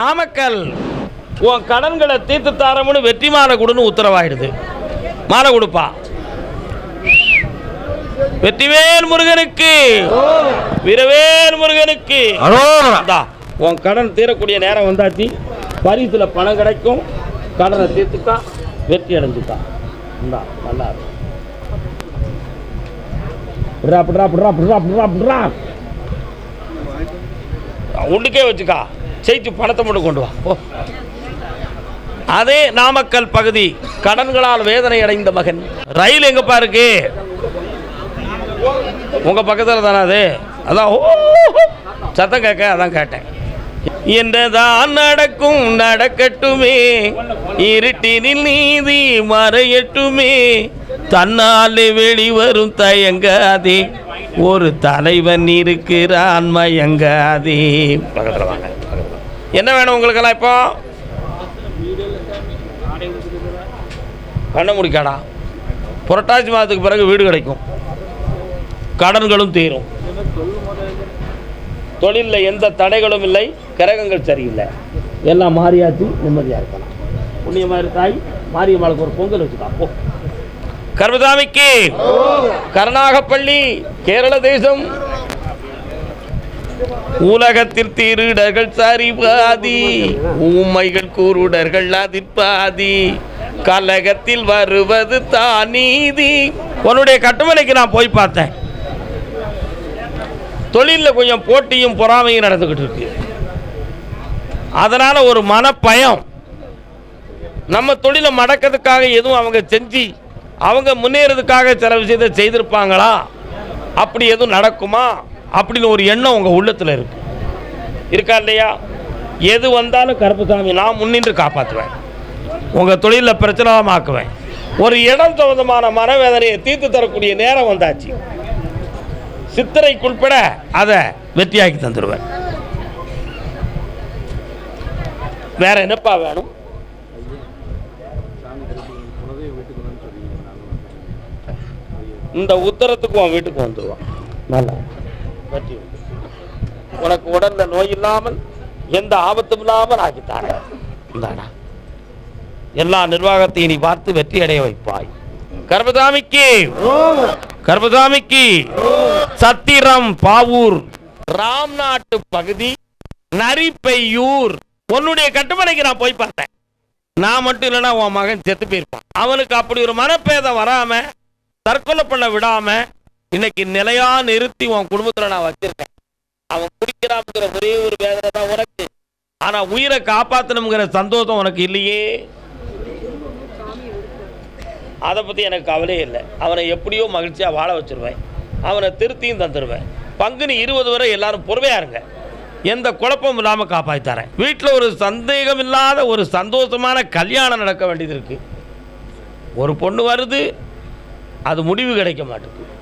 நாமக்கல் உன் கடன்களை தீர்த்து தாரமுன்னு வெற்றி மாலை கொடுன்னு உத்தரவாயிடுது. மாலை கொடுப்பா. வெற்றிவேல் முருகனுக்கு வீரவேல் முருகனுக்கு. இந்தா, உன் கடன் தீரக்கூடிய நேரம் வந்தாச்சு. பரிசுல பணம் கிடைக்கும். கடனை தீர்த்துக்கா வெற்றி அடைஞ்சுக்கா இந்தா நல்லா இருக்கு. புட்ரா புட்ரா புட்ரா புட்ரா புட்ரா புட்ரா உள்ளுக்கே வச்சுக்கா. செய்து பணத்தை மட்டும் கொண்டு வா. ஓ அதே நாமக்கல் பகுதி கடன்களால் வேதனை அடைந்த மகன். ரயில் எங்கப்பா இருக்கு? உங்க பக்கத்தில் தானே அது? அதான் ஓ. சத்தம் கேட்க அதான் கேட்டேன். என்னதான் நடக்கும் நடக்கட்டுமே. இருட்டினில் நீதி மறையட்டுமே. தன்னாலே வெளிவரும் தயங்காதே. ஒரு தலைவன் இருக்கிறான் மயங்காதே. பக்கத்தில் வாங்க. என்ன வேணும் உங்களுக்கெல்லாம் இப்போ? கண்ண முடிக்காடா. புரட்டாசி மாதத்துக்கு பிறகு வீடு கிடைக்கும். கடன்களும் தீரும். தொழிலில் எந்த தடைகளும் இல்லை கிரகங்கள் சரியில்லை. எல்லாம் மாறியாச்சு நிம்மதியாக இருக்கலாம். புண்ணியமாக இருக்காய் மாரியம்மாளுக்கு ஒரு பொங்கல் வச்சுக்கா போ. கர்மதாமிக்கு கருணாகப்பள்ளி கேரள தேசம். உலகத்தில் திருடர்கள் சரிபாதி ஊமைகள் கூருடர்கள் அதிர்பாதி கலகத்தில் வருவது தான் நீதி. உன்னுடைய கட்டுமலைக்கு நான் போய் பார்த்தேன். தொழிலில் கொஞ்சம் போட்டியும் பொறாமையும் நடந்துக்கிட்டு இருக்கு. அதனால் ஒரு மனப்பயம். நம்ம தொழிலை மடக்கிறதுக்காக எதுவும் அவங்க செஞ்சு அவங்க முன்னேறதுக்காக சில விஷயத்தை செய்திருப்பாங்களா? அப்படி எதுவும் நடக்குமா? அப்படின்னு ஒரு எண்ணம் உங்கள் உள்ளத்தில் இருக்கு. இருக்கா இல்லையா? எது வந்தாலும் கருப்புசாமி நான் முன்னின்று காப்பாற்றுவேன். உங்கள் தொழிலில் பிரச்சனமாக்குவேன். ஒரு இடம் சம்பந்தமான மனவேதனையை தீர்த்து தரக்கூடிய நேரம் வந்தாச்சு. சித்திரைக்குள்பட அதை வெற்றியாக்கி தந்துடுவேன் வேற என்னப்பா வேணும்? இந்த உத்தரத்துக்கு உன் வீட்டுக்கு வந்துடுவான் நல்லா. வெற்றி உண்டு. உனக்கு உடல்ல நோய் இல்லாமல் எந்த ஆபத்தும் இல்லாமல் ஆக்கித்தாரே இந்தாடா. எல்லா நிர்வாகத்தையும் நீ பார்த்து வெற்றி அடைய வைப்பாய். கர்பதாமிக்கு கர்பதாமிக்கு சத்திரம் பாவூர் ராம்நாட்டு பகுதி நரிப்பையூர் உன்னுடைய கட்டுமனைக்கு நான் போய் பார்த்தேன். நான் மட்டும் இல்லைன்னா உன் மகன் செத்து போயிருப்பான். அவனுக்கு அப்படி ஒரு மனப்பேதம் வராம தற்கொலை பண்ண விடாம இன்னைக்கு நிலையா நிறுத்தி உன் குடும்பத்துல நான் வச்சிருக்கேன். அவன் குடிக்கிறாங்கிற ஒரே ஒரு வேதனை தான் உனக்கு. ஆனா உயிரை காப்பாத்தணுங்கிற சந்தோஷம் உனக்கு இல்லையே. அதை பற்றி எனக்கு கவலையே இல்லை. அவனை எப்படியோ மகிழ்ச்சியாக வாழ வச்சிருவேன். அவனை திருத்தியும் தந்துடுவேன் பங்குனி இருபது வரை எல்லாரும் பொறுமையா இருங்க. எந்த குழப்பமும் இல்லாமல் காப்பாற்றி தரேன். வீட்டில் ஒரு சந்தேகம் இல்லாத ஒரு சந்தோஷமான கல்யாணம் நடக்க வேண்டியது இருக்குது ஒரு பொண்ணு வருது அது முடிவு கிடைக்க மாட்டேங்குது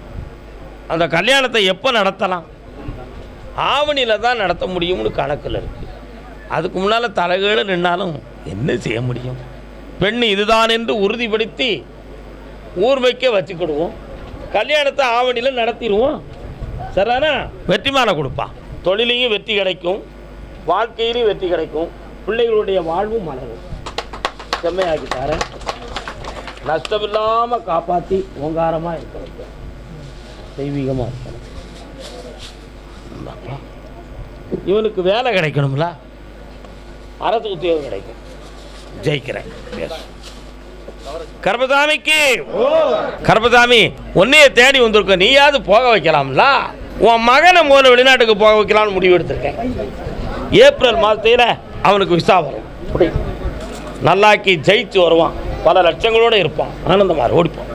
அந்த கல்யாணத்தை எப்போ நடத்தலாம்? ஆவணியில் தான் நடத்த முடியும்னு கணக்கில் இருக்குது அதுக்கு முன்னால் தலைகீழ நின்னாலும் என்ன செய்ய முடியும்? பெண் இதுதான் என்று உறுதிப்படுத்தி ஊர்மைக்க வச்சுக்கிடுவோம். கல்யாணத்தை ஆவணியில் நடத்திடுவோம். சரிதானா? வெற்றிமான கொடுப்பான் தொழிலையும் வெற்றி கிடைக்கும். வாழ்க்கையிலையும் வெற்றி கிடைக்கும். பிள்ளைகளுடைய வாழ்வும் மலரும் செம்மையாக்கி தரேன் நஷ்டமில்லாமல் காப்பாற்றி ஓங்காரமாக இருக்க வைக்கிறேன் தெய்வீகமாக இருக்கணும். இவனுக்கு வேலை கிடைக்கணும்ல? அரசு உத்தியோகம் கிடைக்கும். ஜெயிக்கிறேன். பேசு கர்மசாமிக்கு கர்மசாமி உன்னைய தேடி வந்திருக்க நீயாவது போக வைக்கலாம்ல? உன் மகனை முதல்ல வெளிநாட்டுக்கு போக வைக்கலாம்னு முடிவு எடுத்திருக்கேன். ஏப்ரல் மாதத்தில் அவனுக்கு விசா வரும். நல்லாக்கி ஜெயிச்சு வருவான். பல லட்சங்களோடு இருப்பான். ஆனந்தமாக ஓடிப்போம்.